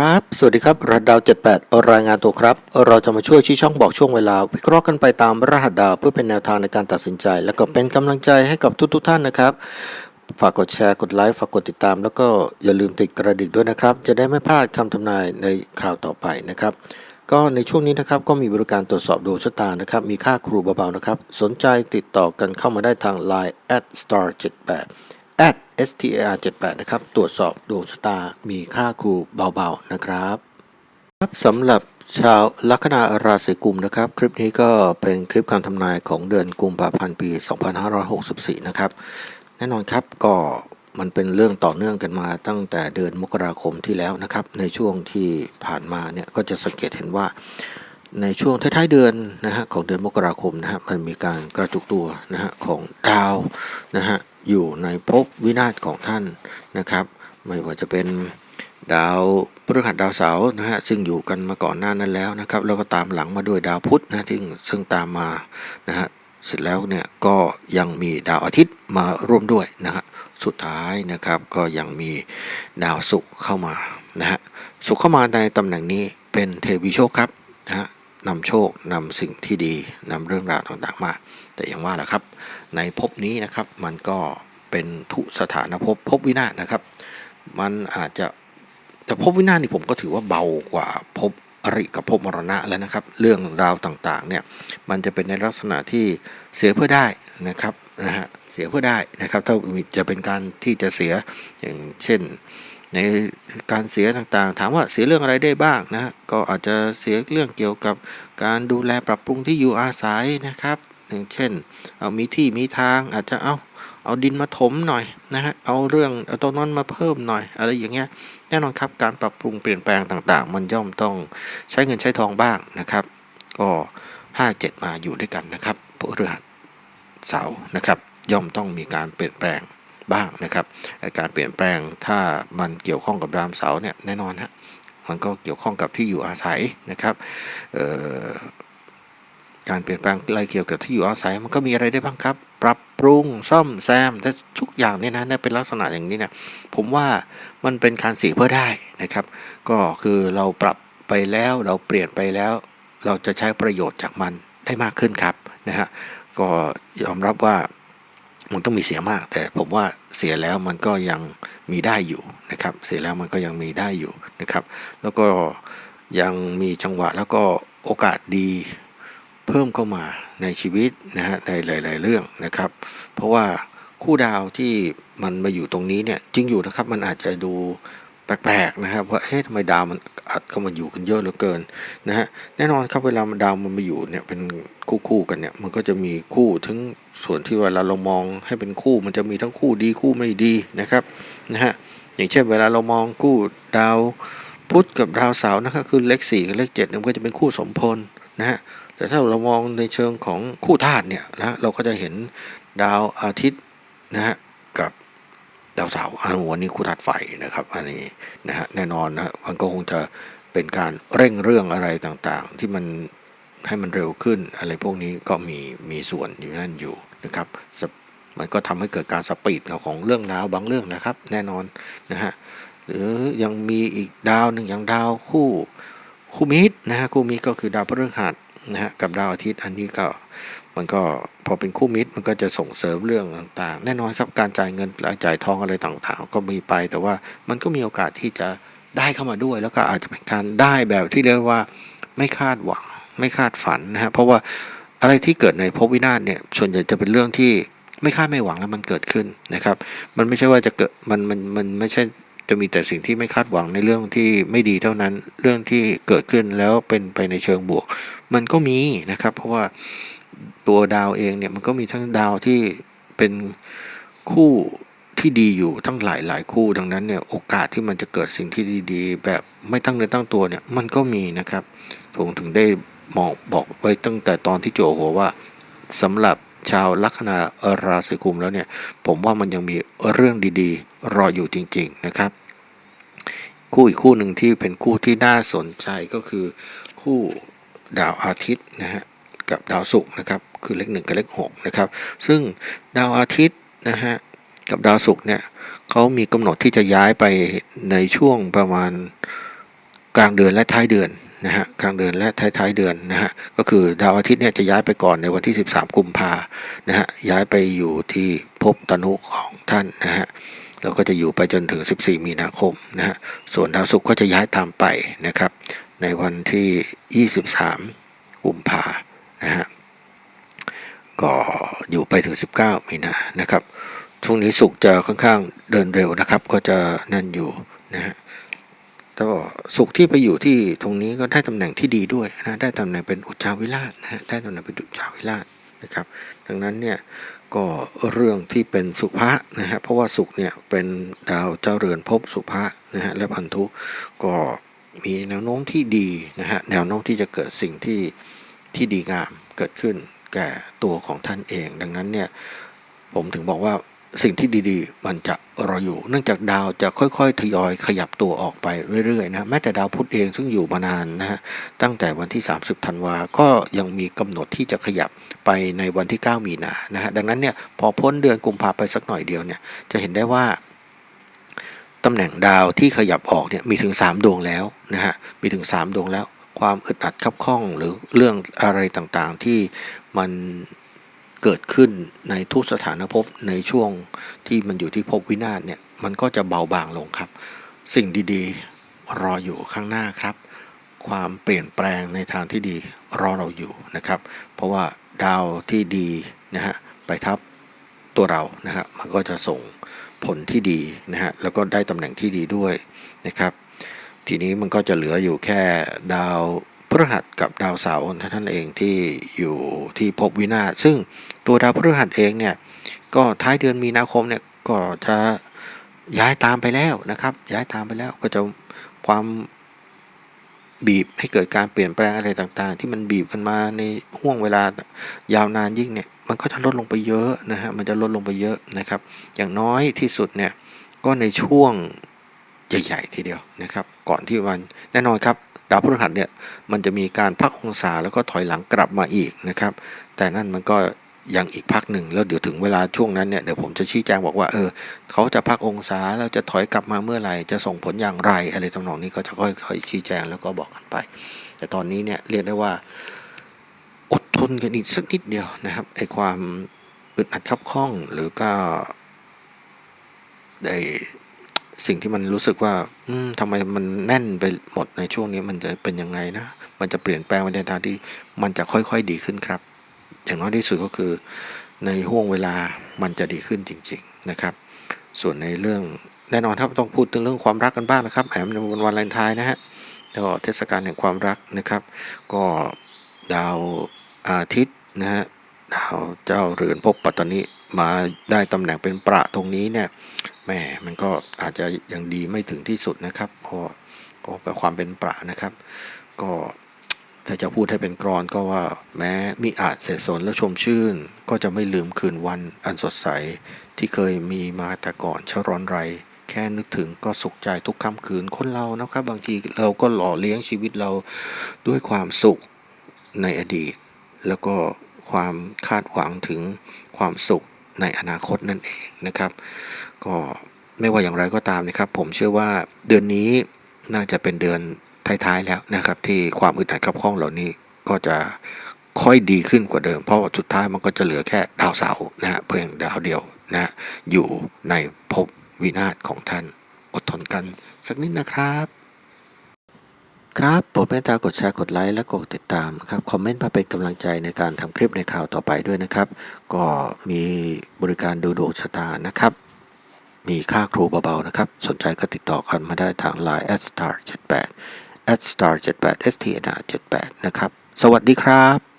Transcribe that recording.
ครับ สวัสดีครับ รหัสดาว 78 รายงานตัวครับ เราจะมาช่วยชี้ช่องบอกช่วงเวลา วิเคราะห์กันไปตามรหัสดาวเพื่อเป็นแนวทางในการตัดสินใจ และก็เป็นกำลังใจให้กับทุกๆท่านนะครับ ฝากกดแชร์ กดไลค์ ฝากกดติดตาม แล้วก็อย่าลืมติดกระดิ่งด้วยนะครับ จะได้ไม่พลาดคำทำนายในคราวต่อไปนะครับ ก็ในช่วงนี้นะครับก็มีบริการตรวจสอบดวงชะตานะครับ มีค่าครูเบาๆนะครับ สนใจติดต่อกันเข้ามาได้ทาง Line at star 78 at star 78นะครับ ตรวจสอบดวงชะตา มีค่าครูเบาๆนะครับครับสำหรับชาวลัคนาราศีกุมนะครับ คลิปนี้ก็เป็นคลิปคำทำนายของเดือนกุมภาพันธ์ปี 2564 นะครับ แน่นอนครับก็มันเป็นเรื่องต่อเนื่องกันมาตั้งแต่เดือนมกราคมที่แล้วนะครับ ในช่วงที่ผ่านมาเนี่ยก็จะสังเกตเห็นว่า ในช่วงท้ายๆเดือนนะฮะของเดือนมกราคมนะฮะมันมีการกระจุกตัวนะฮะของดาวนะฮะอยู่ในภพวินาศของท่านนะครับ ไม่ว่าจะเป็นดาวพฤหัสดาวเสาร์นะฮะซึ่งอยู่กันมาก่อนหน้านั้นแล้วนะครับ แล้วก็ตามหลังมาด้วยดาวพุธนะที่ซึ่งตามมานะฮะเสร็จแล้วเนี่ยก็ยังมีดาวอาทิตย์มาร่วมด้วยนะฮะสุดท้ายนะครับก็ยังมีดาวศุกร์เข้ามานะฮะศุกร์เข้ามาในตำแหน่งนี้เป็นเทวีโชคครับนะฮะ นำโชคนำสิ่งที่ดีนำเรื่องราวต่างๆมา แต่อย่างว่าแหละครับ ในภพนี้นะครับมันก็เป็นทุสถานภพภพวินาศนะครับ มันอาจจะแต่ภพวินาศนี่ผมก็ถือว่าเบากว่าภพอริกับภพมรณะแล้วนะครับ เรื่องราวต่างๆเนี่ยมันจะเป็นในลักษณะที่เสียเพื่อได้นะครับนะฮะเสียเพื่อได้นะครับ ถ้าจะเป็นการที่จะเสียอย่างเช่น ในการเสียต่างๆ ถามว่าเสียเรื่องอะไรได้บ้างนะก็อาจจะเสียเรื่องเกี่ยวกับการดูแลปรับปรุงที่อยู่อาศัยนะครับ อย่างเช่น เอามีที่มีทางอาจจะเอาเอาดินมาถมหน่อยนะฮะเอาเรื่องเอาตรงนั้นมาเพิ่มหน่อย อะไรอย่างเงี้ยแน่นอนครับการปรับปรุงเปลี่ยนแปลงต่างๆ มันย่อมต้องใช้เงินใช้ทองบ้างนะครับ ก็ 5 7 มาอยู่ด้วยกันนะครับพฤหัสเสาร์นะครับ ย่อมต้องมีการเปลี่ยนแปลง บ้างนะครับการเปลี่ยนแปลงถ้ามันเกี่ยวข้องกับดาวเสาร์เนี่ยแน่นอนฮะมันก็เกี่ยวข้องกับที่อยู่อาศัยนะครับการเปลี่ยนแปลงอะไรเกี่ยวกับที่อยู่อาศัยมันก็มีอะไรได้บ้างครับ ปรับปรุงซ่อมแซมแต่ทุกอย่างเนี่ยนะเนี่ยเป็นลักษณะอย่างนี้เนี่ยผมว่ามันเป็นการเสียเพื่อได้นะครับ ก็คือเราปรับไปแล้วเราเปลี่ยนไปแล้ว เราจะใช้ประโยชน์จากมันได้มากขึ้นครับนะฮะก็ยอมรับว่า มันต้องมีเสียมาก แต่ผมว่าเสียแล้วมันก็ยังมีได้อยู่นะครับ เสียแล้วมันก็ยังมีได้อยู่นะครับ แล้วก็ยังมีจังหวะแล้วก็โอกาสดีเพิ่มเข้ามาในชีวิตนะฮะในหลาย ๆ เรื่องนะครับ เพราะว่าคู่ดาวที่มันมาอยู่ตรงนี้เนี่ยจริงอยู่นะครับมันอาจจะดูแปลกๆนะครับว่าเอ๊ะทำไมดาวมัน อัดเข้ามาอยู่กันเยอะเหลือเกินนะฮะแน่นอนครับเวลามันดาวมันมาอยู่เนี่ยเป็นคู่ๆกันเนี่ยมันก็จะมีคู่ทั้งส่วนที่เวลาเรามองให้เป็นคู่มันจะมีทั้งคู่ดีคู่ไม่ดีนะครับนะฮะอย่างเช่นเวลาเรามองคู่ดาวพุธกับดาวเสาร์นะครับคือเลขสี่กับเลขเจ็ดเนี่ยมันก็จะเป็นคู่สมพลนะฮะแต่ถ้าเรามองในเชิงของคู่ธาตุเนี่ยนะเราก็จะเห็นดาวอาทิตย์นะฮะกับ ดาวเสาร์อันวันนี้คู่ธาตุไฟนะครับ อันนี้นะฮะแน่นอนนะมันก็คงจะเป็นการเร่งเรื่องอะไรต่างๆ ที่มันให้มันเร็วขึ้น อะไรพวกนี้ก็มีมีส่วนอยู่นั่นอยู่นะครับมันก็ทำให้เกิดการสปีดของเรื่องราวบางเรื่องนะครับ แน่นอนนะฮะหรือยังมีอีกดาวหนึ่งอย่างดาวคู่คู่มิตรนะฮะคู่มิตรก็คือดาวพฤหัสนะฮะกับดาวอาทิตย์อันนี้ก็ มันก็พอเป็นคู่มิตรมันก็จะส่งเสริมเรื่องต่างๆ แน่นอนครับการจ่ายเงินรายจ่ายทองอะไรต่างๆ ก็มีไป แต่ว่ามันก็มีโอกาสที่จะได้เข้ามาด้วย แล้วก็อาจจะเป็นการได้แบบที่เรียกว่าไม่คาดหวัง ไม่คาดฝันนะฮะเพราะว่าอะไรที่เกิดในภพวินาศเนี่ยส่วนใหญ่จะเป็นเรื่องที่ไม่คาดไม่หวังแล้วมันเกิดขึ้นนะครับ มันไม่ใช่ว่าจะเกิดมันมันมันไม่ใช่จะมีแต่สิ่งที่ไม่คาดหวังในเรื่องที่ไม่ดีเท่านั้น เรื่องที่เกิดขึ้นแล้วเป็นไปในเชิงบวก มันก็มีนะครับ เพราะว่า ตัวดาวเองเนี่ยมันก็มีทั้งดาวที่เป็นคู่ที่ดีอยู่ทั้งหลายหลายคู่ดังนั้นเนี่ยโอกาสที่มันจะเกิดสิ่งที่ดีๆ แบบไม่ตั้งเนื้อตั้งตัวเนี่ยมันก็มีนะครับผมถึงได้มองบอกไว้ตั้งแต่ตอนที่โจหัวว่าสำหรับชาวลัคนาราศีกุมแล้วเนี่ยผมว่ามันยังมีเรื่องดีๆ รออยู่จริง ๆนะครับ คู่อีกคู่หนึ่งที่เป็นคู่ที่น่าสนใจก็คือคู่ดาวอาทิตย์นะฮะ กับดาวศุกร์นะครับ คือเลขหนึ่งกับเลขหกนะครับ ซึ่งดาวอาทิตย์นะฮะกับดาวศุกร์เนี่ยเขามีกำหนดที่จะย้ายไปในช่วงประมาณกลางเดือนและท้ายเดือนนะฮะกลางเดือนและท้ายท้ายเดือนนะฮะก็คือดาวอาทิตย์เนี่ยจะย้ายไปก่อนในวันที่ 13 กุมภานะฮะย้ายไปอยู่ที่ภพตนุของท่านนะฮะแล้วก็จะอยู่ไปจนถึง 14 มีนาคมนะฮะส่วนดาวศุกร์ก็จะย้ายตามไปนะครับ ในวันที่ 23 กุมภา นะฮะก็อยู่ไปถึง 19 มีนานะครับช่วงนี้สุกจะค่อนข้างเดินเร็วนะครับ ก็จะนั่นอยู่นะฮะก็สุกที่ไปอยู่ที่ตรงนี้ก็ได้ตำแหน่งที่ดีด้วยนะได้ตำแหน่งเป็นอุจจาวิราชนะฮะได้ตำแหน่งเป็นอุจจาวิราชนะครับ ดังนั้นเนี่ยก็เรื่องที่เป็นสุภะนะฮะเพราะว่าสุกเนี่ยเป็นดาวเจ้าเรือนภพสุภะนะฮะและพันธุก็มีแนวโน้มที่ดีนะฮะแนวโน้มที่จะเกิดสิ่งที่ ที่ดีงามเกิดขึ้นแก่ตัวของท่านเอง ดังนั้นเนี่ยผมถึงบอกว่าสิ่งที่ดีๆ มันจะรออยู่ เนื่องจากดาวจะค่อยๆ ทยอยขยับตัวออกไปเรื่อยๆนะแม้แต่ดาวพุธเองซึ่งอยู่มานานนะฮะตั้งแต่วันที่ 30 ธันวา ก็ยังมีกำหนดที่จะขยับไปในวันที่ 9 มีนานะฮะดังนั้นเนี่ยพอพ้นเดือนกุมภาไปสักหน่อยเดียวเนี่ยจะเห็นได้ว่าตำแหน่งดาวที่ขยับออกเนี่ยมีถึง 3 ดวงแล้วนะฮะมีถึง 3 ดวงแล้ว ความอึดอัดขับข้องหรือเรื่องอะไรต่างๆที่มันเกิดขึ้นในทุกสถานภพในช่วงที่มันอยู่ที่ภพวินาศเนี่ยมันก็จะเบาบางลงครับ สิ่งดีๆรออยู่ข้างหน้าครับ ความเปลี่ยนแปลงในทางที่ดีรอเราอยู่นะครับ เพราะว่าดาวที่ดีนะฮะไปทับตัวเรานะฮะมันก็จะส่งผลที่ดีนะฮะแล้วก็ได้ตำแหน่งที่ดีด้วยนะครับ ทีนี้มันก็จะเหลืออยู่แค่ดาวพฤหัสกับดาวเสาร์เท่านั้นเองที่อยู่ที่ภพวินาศซึ่งตัวดาวพฤหัสเองเนี่ยก็ท้ายเดือนมีนาคมเนี่ยก็จะย้ายตามไปแล้วนะครับ ย้ายตามไปแล้วก็จะความบีบให้เกิดการเปลี่ยนแปลงอะไรต่างๆ ที่มันบีบกันมาในห่วงเวลายาวนานยิ่งเนี่ยมันก็จะลดลงไปเยอะนะฮะมันจะลดลงไปเยอะนะครับ อย่างน้อยที่สุดเนี่ยก็ในช่วง ใหญ่ๆทีเดียวนะครับ ก่อนที่วันแน่นอนครับดาวพฤหัสเนี่ยมันจะมีการพักองศาแล้วก็ถอยหลังกลับมาอีกนะครับ แต่นั่นมันก็ยังอีกพักหนึ่งแล้วเดี๋ยวถึงเวลาช่วงนั้นเนี่ยเดี๋ยวผมจะชี้แจงบอกว่าเออเขาจะพักองศาแล้วจะถอยกลับมาเมื่อไหร่จะส่งผลอย่างไรอะไรทำนองนี้ก็จะค่อยๆชี้แจงแล้วก็บอกกันไป แต่ตอนนี้เนี่ยเรียกได้ว่าอดทนกันอีกสักนิดเดียวนะครับไอ้ความอึดอัดขับข้องหรือก็ได้ สิ่งที่มันรู้สึกว่า อืมทำไมมันแน่นไปหมดในช่วงนี้มันจะเป็นยังไงนะ มันจะเปลี่ยนแปลงไปในทางที่มันจะค่อยๆดีขึ้นครับ อย่างน้อยที่สุดก็คือ ในห่วงเวลามันจะดีขึ้นจริง ๆนะครับ ส่วนในเรื่องแน่นอนครับต้องพูดถึงเรื่องความรักกันบ้างนะครับแหมในวันวาเลนไทน์นะฮะแล้วก็เทศกาลแห่งความรักนะครับ ก็ดาวอาทิตย์นะฮะดาวเจ้าเรือนภพปัตตานี มาได้ตำแหน่งเป็นประตรงนี้เนี่ยแหม่มันก็อาจจะยังดีไม่ถึงที่สุดนะครับเพราะก็แปลความเป็นประนะครับ ก็ถ้าจะพูดให้เป็นกรอนก็ว่าแม้มิอาจเสษสนและชมชื่น ก็จะไม่ลืมคืนวันอันสดใส ที่เคยมีมาแต่ก่อนชร้อนไร แค่นึกถึงก็สุขใจทุกค่ำคืนคนเรานะครับ บางทีเราก็หล่อเลี้ยงชีวิตเราด้วยความสุขในอดีต แล้วก็ความคาดหวังถึงความสุข ในอนาคตนั่นเองนะครับ ก็ไม่ว่าอย่างไรก็ตามนะครับ ผมเชื่อว่าเดือนนี้น่าจะเป็นเดือนท้ายๆแล้วนะครับ ที่ความอึดอัดขับข้องเหล่านี้ก็จะค่อยดีขึ้นกว่าเดิม เพราะสุดท้ายมันก็จะเหลือแค่ดาวเสาร์นะฮะเพียงดาวเดียวนะอยู่ในภพวินาศของท่านอดทนกันสักนิดนะครับ ครับโปรดเมตตากดแชร์กดไลค์และกดติดตามครับคอมเมนต์มาเป็นกำลังใจในการทำคลิปในคราวต่อไปด้วยนะครับ ก็มีบริการดูดวงชะตานะครับ มีค่าครูเบาๆนะครับ สนใจก็ติดต่อกันมาได้ทาง Line at star 78 at star 78 str 78นะครับ สวัสดีครับ